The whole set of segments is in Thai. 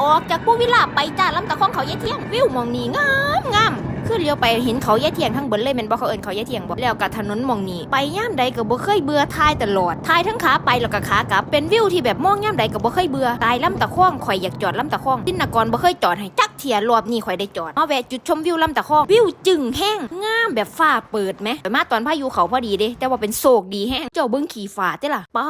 ออกจากผู้วิลาไปจ้าลำตะคองเขายายเที่ยงวิวมองนี้งามงามคือเลี้ยวไปเห็นเขาแยายเที่ยงทั้งเบิดเลยแม่นบ่เขาเอินเขาแยายเที่ยงบ่แล้วกับถนนมองนี้ไปย่ามใดก็บ่เคยเบื่อทายตลอดทายทั้งขาไปแล้วก็ขากลับเป็นวิวที่แบบมองย่ามใดก็บ่เคยเบื่อตายลำตะคองข่อยอยากจอดลำตะคองทินนกรบ่เคยจอดให้จักเทียรอบนี้ข่อยได้จอดมาแวะจุดชมวิวลำตะคองวิวจึงแห้งงามแบบฟ้าเปิดไหมไปมาตอนพายุเขาพอดีเด้แต่ว่าเป็นโศกดีแห้งเจ้าเบิ่งขี่ฟ้าเด้ล่ะป๊า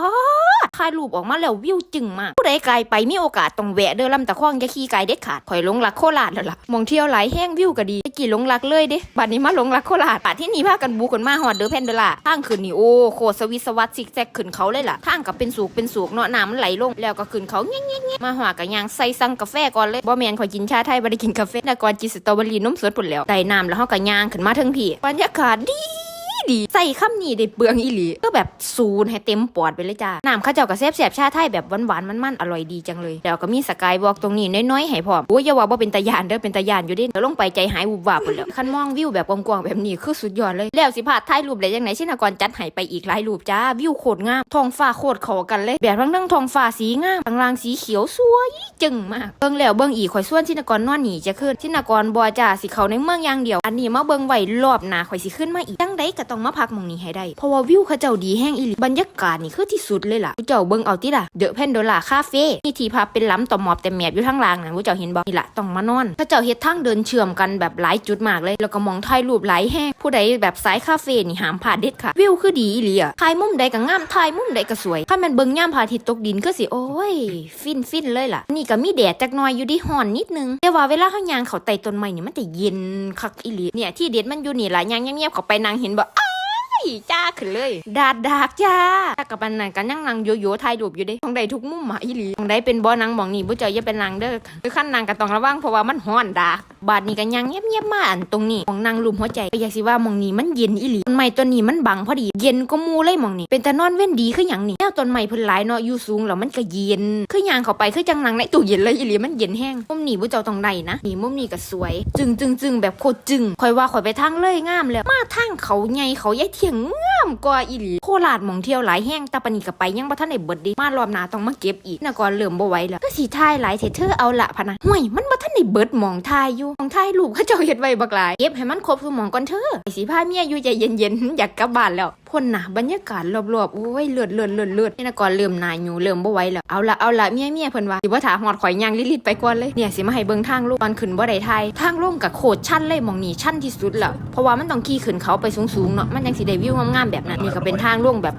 ดถ่ายรูปออกมาแล้ววิวจึงมาก ผู้ใดไกลไปมีโอกาสต้องแวะเด้อลำตะคองอย่าขี่ไกลเด็ดขาดข่อยลงรักโคราชแล้วล่ะมองเที่ยวหลายแห้งวิวก็ดีตะกี้ลงรักเลยเด้บัดนี้มาลงรักโคราชป่าที่นี่พากันบูกันมาฮอดเด้อแพนเดอล่าทางขึ้นนี่โอ้โคสวิสวัสซิกแซกขึ้นเขาเลยล่ะทางก็เป็นสูกเป็นสูกเนาะน้ำมันไหลลงแล้วก็ขึ้นเขาเงี้ยๆๆมาหอกับยางใส่ซังกาแฟก่อนเลยบ่แมนข่อยกินชาไทยบ่ได้กินกาแฟแต่ก่อนกินสตรอเบอรี่นมสดพุ่นแล้วได้น้ำแล้วเฮาก็ย่างขึ้นมาถึงพี่บรรยากาศดี ดีใส่คำนี้ได้เปลืองอีหลีก็แบบซูนให้เต็มปอดไปเลยจ้าน้ำข้าวเจ้ากับแซ่บแสบชาไทยแบบหวานๆมันๆอร่อยดีจังเลยแล้วก็มีสกายวอกตรงนี้น้อยๆให้พร้อมโอ้ยอย่าว่าบ่เป็นตายานเด้อเป็นตายานอยู่ดิเดี๋ยวลงไปใจหายวุบวาบหมดแล้วคันมองวิวแบบกว้างๆแบบนี้คือสุดยอดเลยแล้วสิพาถ่ายรูปได้ยังไงชินากรจัดให้ไปอีกหลายรูปจ้าวิวโคตรงามทองฟ้าโคตรเข้ากันเลยแบบทั้งทั้งทองฟ้าสีงามข้างล่างสีเขียวสวยจึงมากเบิ่งแล้วเบิ่งอีกข่อยส่วนชินากรนอนหนีจะขึ้นชินากรบ่จ้าสิเขาในเมืองอย่างเดียว อันนี้มาเบิ่งไว้รอบหน้าข่อยสิขึ้นมาอีกจัง ดก็ต้องมาพักมองนี้ให้ได้ เพราะว่าวิวเขาเจ้าดีแห้งอีหลีบรรยากาศนี่คือที่สุดเลยล่ะผู้เจ้าเบิ่งเอาติล่ะเดอะแพนโดล่าคาเฟ่มีที่พักเป็นล้ำต่อหมอบแต่แมบอยู่ทั้งล่างนะผู้เจ้าเห็นบ่นี่ล่ะต้องมานอนเขาเจ้าเฮ็ดทางเดินเชื่อมกันแบบหลายจุดมากเลย แล้วก็มองถ่ายรูปหลายแห้งผู้ใดแบบสายคาเฟ่นี่หามพลาเด็ดค่ะ วิวคือดีอีหลีอะถ่ายมุมใดก็งามถ่ายมุมใดก็สวยถ้ามันเบิ่งย่ามพระอาทิตย์ตกดินก็สิโอ้ย ฟินฟินเลยล่ะ นี่ก็มีแดดจักหน่อยอยู่ดิฮ้อนนิดนึง แต่ว่าเวลาเฮาย่างเขาไต่ต้นไม้นี่มันจะเย็นคักอีหลีเนี่ยที่เด็ดมันอยู่นี่ล่ะยางเงียบๆเขาไปนางเห็นบ่จ้าขึ้นเลย ดาดดากจ้าถ้ากับปันนันกันนั่งนังโยโย่ถ่ายรูปอยู่เด้ของใดทุกมุมหมาอีหลีของใดเป็นบ่อนังหมองนี่บุเจออย่าเป็นนางเด้อคือขั้นนางก็ต้องระวังเพราะว่ามันฮ้อนดาก บาดนี้กันยังเงียบๆมาอันตรงนี้ของนางลุมหัวใจก็อยากสิว่ามองนี้มันเย็นอีหลีต้นไม้ต้นนี้มันบังพอดี เย็นก็มูเลยมองนี้เป็นต่นอนเว้นดีคือหยังนี่แนวต้นไม้เพิ่นหลายเนาะอยู่สูงแล้วมันก็เย็น คือหยางเข้าไปคือจังนางในตู้เย็นเลยอีหลีมันเย็นแห้งมุมนี้บุเจ้าต้องได้นะนี่มุมนี้ก็สวย จึงจึงจึงแบบโคตรจึงคอยว่าคอยไปทางเลยงามแล้วมาทางเขาใหญ่เขาใหญ่เที่ยงงามกว่าอีหลีโคราชหมองเที่ยวหลายแห้งตาปนีกับไปยังบ่ทันได้เบิดดีมารอบหน้าต้องมาเก็บอีกนกรเริ่มบ่ไหวแล้วก็สิทายหลายเถเธอเอาละพะนะห่วยมันบ่ทันได้เบิดหมองทายอยู่หมองทายลูกเขาเจ้าเฮ็ดไว้บักหลายเก็บให้มันครบคือหมองก่อนเธอไอ้สิพาเมียอยู่ใจเย็นๆอยากกลับบ้านแล้ว พ่นนะบรรยากาศรอบๆโอ้ยเลือดเลือดเลือดเลือดนี่นะก่อนเริ่มนายอยู่เริ่มบ่ไหวแล้วเอาละเอาละเมียเมียเพิ่นว่าสิบ่ถาหอดข่อยย่างลิลิตไปก่อนเลยเนี่ยสิมาให้เบิ่งทางลงตอนขึ้นบ่ได้ทายทางลงกับโคตรชันเลยมองนี่ชันที่สุดแล้วเพราะว่ามันต้องขี่ขึ้นเขาไปสูงๆเนาะมันยังสิได้วิวงามๆแบบนั้นนี่ก็เป็นทางลงแบบ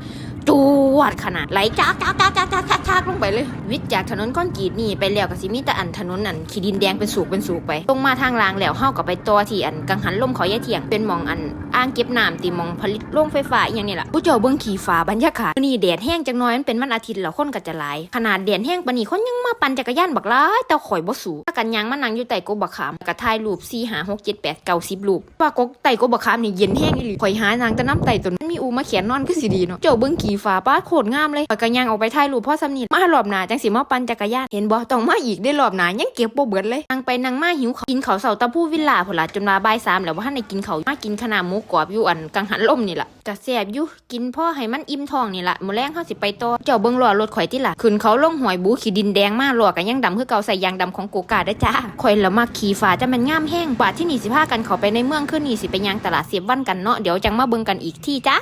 จวดขนาดไหลจากจากจากจากจากจากจากลงไปเลย วิทย์จากถนนก้อนกีดนี่ไปแล้วก็สิมีแต่อันถนนนั่นขีดินแดงเป็นสูกเป็นสูกไปตรงมาทางรางแล้วเฮาก็ไปต่อที่อันกังหันลมเขาแย่เถียงเป็นมองอันอ่างเก็บน้ำตีมองผลิตโรงไฟฟ้าอย่างนี้ล่ะผู้เจ้าเบิ่งขี่ฟ้าบรรยากาศนี่แดดแห้งจังน้อยมันเป็นวันอาทิตย์แล้วคนก็จะหลาย ขนาดแดดแห้งปานนี้คนยังมาปั่นจักรยานบักหลายแต่ข่อยบ่สูถ้ากันยังมานั่งอยู่ใต้กกบักขามก็ถ่ายรูป4 5 6 7 8 9 10รูปว่ากกใต้กกบักขามนี่เย็นแห้งอีหลีข่อยหานางแต่น้ำใต้ต้นมีอูมาเขียนนอนก็สิดีเนาะเจ้าเบิ่งขีฟ้าป้าโคตรงามเลยข่อยก็ยังออกไปถ่ายรูปพ่อสำนีมารอบหนาจังสิมาปั่นจักรยานเห็นบ่ต้องมาอีกได้รอบหนายังเก็บบ่เบิดเลยนั่งไปนั่งมาหิวข้าวกินข้าวเสาตะผู้วิลล่าผล่ะจนว่าบ่ายสามแล้วบ่ทันได้กินข้าวมากินขนาดหมูกรอบอยู่อันกังหันลมนี่แหละจะแซ่บอยู่กินพ่อให้มันอิ่มท้องนี่แหละมื้อแรงเฮาสิไปต่อเจ้าเบิ่งล้อรถข่อยติล่ะขึ้นเขาลงหวยบูขี้ดินแดงมาหลอก็ยังดำคือเก่าใส่ยางดำของโกกาเด้จ้าข่อยละมักขี่ฟ้าจะมันงามแห้งบาที่นี่สิพากันเขาไปในเมืองคืนนี้สิไปยางตลาดเสียบวันกันเนาะเดี๋ยวจังมาเบิ่งกันอีกที่จ้า